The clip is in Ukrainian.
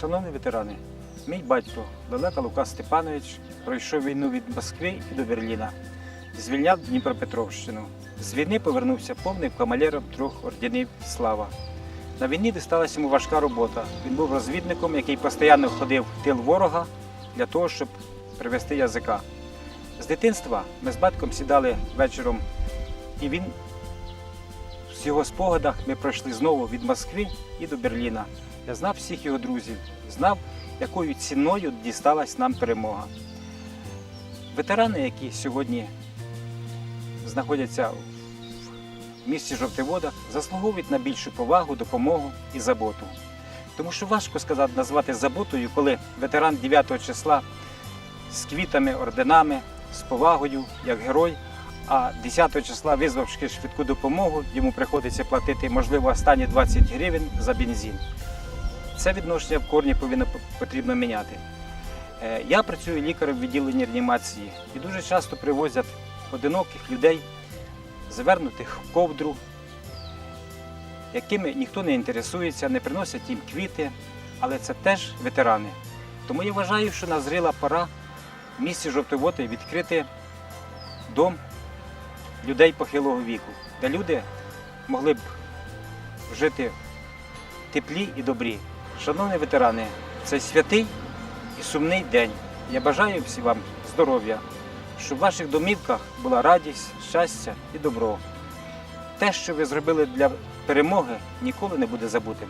Шановні ветерани, мій батько Далека Лука Степанович пройшов війну від Москви і до Берліна, звільняв Дніпропетровщину. З війни повернувся повним камалером трьох орденів Слава. На війні дісталася йому важка робота. Він був розвідником, який постійно ходив в тил ворога для того, щоб привести язика. З дитинства ми з батьком сідали вечором, і він в його спогадах ми пройшли знову від Москви і до Берліна. Я знав всіх його друзів, знав, якою ціною дісталась нам перемога. Ветерани, які сьогодні знаходяться в місті Жовтиводах, заслуговують на більшу повагу, допомогу і заботу. Тому що важко сказати, назвати заботою, коли ветеран 9 числа з квітами, орденами, з повагою, як герой, а 10 числа, визвавши швидку допомогу, йому приходиться платити, можливо, останні 20 гривень за бензин. Це відношення в корні повинно потрібно міняти. Е, Я працюю лікарем в відділенні реанімації і дуже часто привозять одиноких людей, завернутих в ковдру, якими ніхто не інтересується, не приносять їм квіти, але це теж ветерани. Тому я вважаю, що назріла пора в місті Жовтоводи відкрити дом людей похилого віку, де люди могли б жити теплі і добрі. Шановні ветерани, це святий і сумний день. Я бажаю всім вам здоров'я, щоб в ваших домівках була радість, щастя і добро. Те, що ви зробили для перемоги, ніколи не буде забутим.